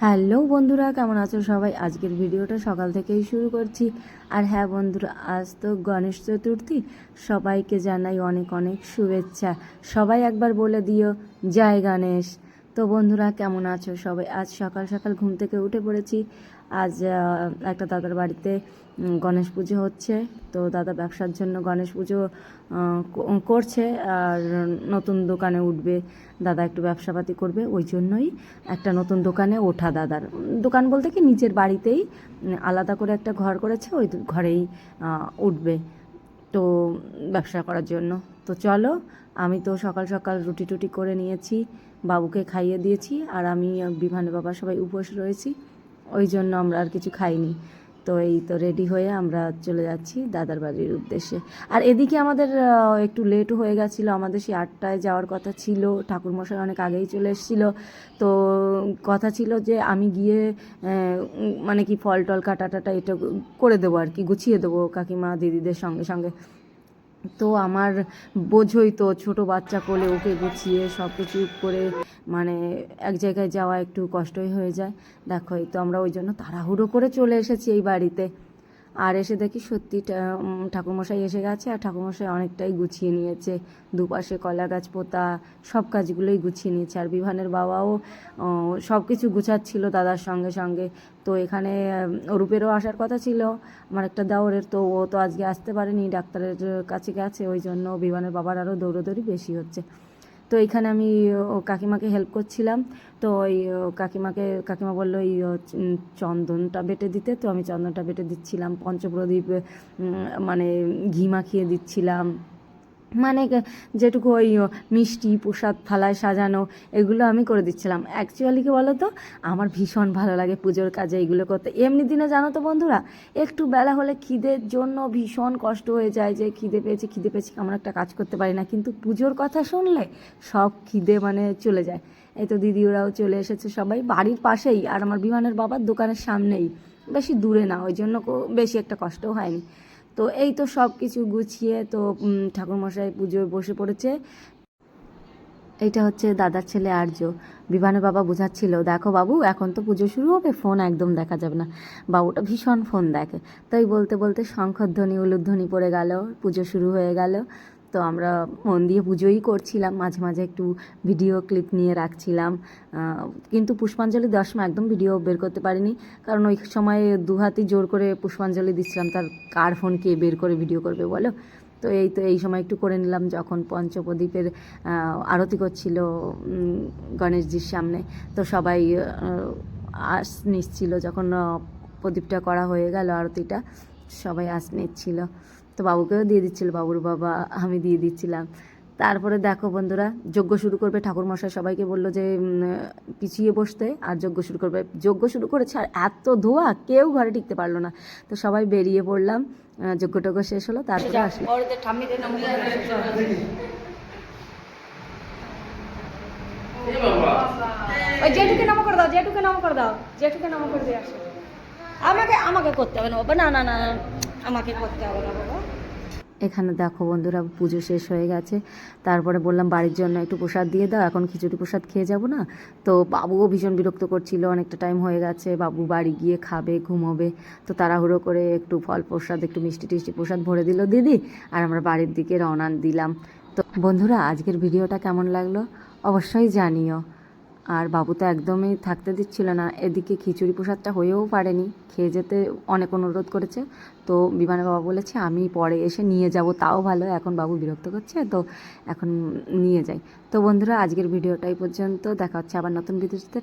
Hello বন্ধুরা, কেমন আছো সবাই? আজকের ভিডিওটা সকাল থেকেই শুরু করছি। আর হ্যাঁ বন্ধুরা, আজ তো গণেশ চতুর্থী। সবাইকে জানাই অনেক অনেক শুভেচ্ছা। সবাই একবার বলে দিও, জয় গণেশ। তো বন্ধুরা, কেমন আছো সবাই? আজ সকাল সকাল ঘুম থেকে উঠে পড়েছি। আজ একটা দাদার বাড়িতে গণেশ পুজো হচ্ছে। তো দাদা ব্যবসার জন্য গণেশ পুজো করছে। আর নতুন দোকানে উঠবে। দাদা একটু ব্যবসাপাতি করবে। ওই জন্যই একটা নতুন দোকানে ওঠা দাদার। দোকান বলতে কি, নিজের বাড়িতেই আলাদা করে একটা ঘর করেছে। ওই ঘরেই উঠবে তো ব্যবসা করার জন্য। তো চলো, আমি তো সকাল সকাল রুটি টুটি করে নিয়েছি। বাবুকে খাইয়ে দিয়েছি আর আমি বিভানের বাবা সবাই উপোস রয়েছি। ওই জন্য আমরা আর কিছু খাইনি। তো এই তো রেডি হয়ে আমরা চলে যাচ্ছি দাদার বাড়ির উদ্দেশ্যে। আর এদিকে আমাদের একটু লেট হয়ে গেছিল। আমাদের সেই আটটায় যাওয়ার কথা ছিল। ঠাকুরমশাই অনেক আগেই চলে এসেছিল। তো কথা ছিল যে আমি গিয়ে মানে কি ফল টল কাটা টাটা এটা করে দেবো আর কি, গুছিয়ে দেবো কাকিমা দিদিদের সঙ্গে সঙ্গে। তো আমার বোঝই তো ছোট বাচ্চা কোলে ওকে গুছিয়ে সব কিছু করে মানে এক জায়গায় যাওয়া একটু কষ্টই হয়ে যায়। দেখো, এই তো আমরা ওই জন্য তাড়াহুড়ো করে চলে এসেছি এই বাড়িতে। আর এসে দেখি সত্যি ঠাকুরমশাই এসে গেছে আর ঠাকুরমশাই অনেকটাই গুছিয়ে নিয়েছে। দুপাশে কলা গাছ পোতা সব কাজগুলোই গুছিয়ে নিয়েছে। আর বিভানের বাবাও সব কিছু গুছাচ্ছিল দাদার সঙ্গে সঙ্গে। তো এখানে উম, অরূপেরও আসার কথা ছিল। আমার একটা দাওরের তো ও তো আজকে আসতে পারেনি ডাক্তারের কাছে গেছে ওই জন্য বিমানের বাবার আরও দৌড়োদৌড়ি বেশি হচ্ছে। তো এখানে আমি কাকিমাকে হেল্প করছিলাম। তো ওই কাকিমাকে, কাকিমা বলল ওই চন্দনটা বেটে দিতে। তো আমি চন্দনটা বেটে দিচ্ছিলাম, পঞ্চপ্রদীপ মানে ঘি মাখিয়ে দিচ্ছিলাম। মানে যেটুকু ওই মিষ্টি, প্রসাদ, থালায় সাজানো, এগুলো আমি করে দিচ্ছিলাম। অ্যাকচুয়ালি কি বলো তো আমার ভীষণ ভালো লাগে পুজোর কাজে এগুলো করতে। এমনি দিনে জানো তো বন্ধুরা, একটু বেলা হলে খিদের জন্য ভীষণ কষ্ট হয়ে যায় যে খিদে পেয়েছি খিদে পেয়েছি আমার একটা কাজ করতে পারি না। কিন্তু পুজোর কথা শুনলে সব খিদে মানে চলে যায়। এই তো দিদি ওরাও চলে এসেছে সবাই। বাড়ির পাশেই, আর আমার বিমানের বাবার দোকানের সামনেই। বেশি দূরে না, ওই জন্য বেশি একটা কষ্টও হয়নি। তো এই তো সব কিছু গুছিয়ে তো ঠাকুরমশাই পুজোয় বসে পড়েছে। এটা হচ্ছে দাদার ছেলে আর্য। বিমানের বাবা বোঝাচ্ছিল, দেখো বাবু, এখন তো পুজো শুরু হবে, ফোন একদম দেখা যাবে না। বাবুটা ভীষণ ফোন দেখে। তাই বলতে বলতে শঙ্খধ্বনি, উলুধ্বনি পড়ে গেল, পুজো শুরু হয়ে গেল। তো আমরা মন দিয়ে পুজোই করছিলাম, মাঝে মাঝে একটু ভিডিও ক্লিপ নিয়ে রাখছিলাম। কিন্তু পুষ্পাঞ্জলি দেওয়ার সময় একদম ভিডিও বের করতে পারিনি। কারণ ওই সময় দু হাতই জোর করে পুষ্পাঞ্জলি দিচ্ছিলাম, তার কার ফোন কে বের করে ভিডিও করবে বলো? তো এই তো এই সময় একটু করে নিলাম, যখন পঞ্চপ্রদীপের আরতি করছিল গণেশজির সামনে। তো সবাই আস নিচ্ছিল, যখন প্রদীপটা করা হয়ে গেল আরতিটা, সবাই আস নিচ্ছিল। তো বাবুকেও দিয়ে দিচ্ছিল বাবুর বাবা আমি দিয়ে দিচ্ছিলাম। তারপরে দেখো বন্ধুরা যজ্ঞ শুরু করবে ঠাকুরমশাই সবাইকে বলল যে পিছিয়ে বসতে। আর যজ্ঞ শুরু করবে যজ্ঞ শুরু করেছে আর এত ধোয়া কেউ ঘরে টিকতে পারল না। তো সবাই বেরিয়ে পড়লাম যজ্ঞ টজ্ঞ শেষ হলো তারপরে আসলো ওই জেঠুকে নামো করে দাও জেঠুকে নামো করে দাও জেঠুকে নামো করে দিয়ে আসো। আমাকে আমাকে করতে হবে না না না না, আমাকে করতে হবে না বাবা। এখানে দেখো বন্ধুরা, পুজো শেষ হয়ে গেছে। তারপরে বললাম, বাড়ির জন্য একটু প্রসাদ দিয়ে দাও, এখন খিচুড়ি প্রসাদ খেয়ে যাব না। তো বাবুও ভীষণ বিরক্ত করছিল, অনেকটা টাইম হয়ে গেছে, বাবু বাড়ি গিয়ে খাবে, ঘুমোবে। তো তাড়াহুড়ো করে একটু ফল প্রসাদ, একটু মিষ্টি টিষ্টি প্রসাদ ভরে দিল দিদি, আর আমরা বাড়ির দিকে রওনা দিলাম। তো বন্ধুরা, আজকের ভিডিওটা কেমন লাগল? অবশ্যই জানিও। আর বাবু তো একদমই থাকতে দিচ্ছিল না। এদিকে খিচুড়ি প্রসাদটা হয়েও পারেনি। খেয়ে যেতে অনেক অনুরোধ করেছে। তো বিমানে বাবা বলেছে, আমি পরে এসে নিয়ে যাব, তাও ভালো। এখন বাবু বিরক্ত করছে, তো এখন নিয়ে যাই। তো বন্ধুরা, আজকের ভিডিওটাই পর্যন্ত। দেখা হচ্ছে আবার নতুন ভিডিওতে।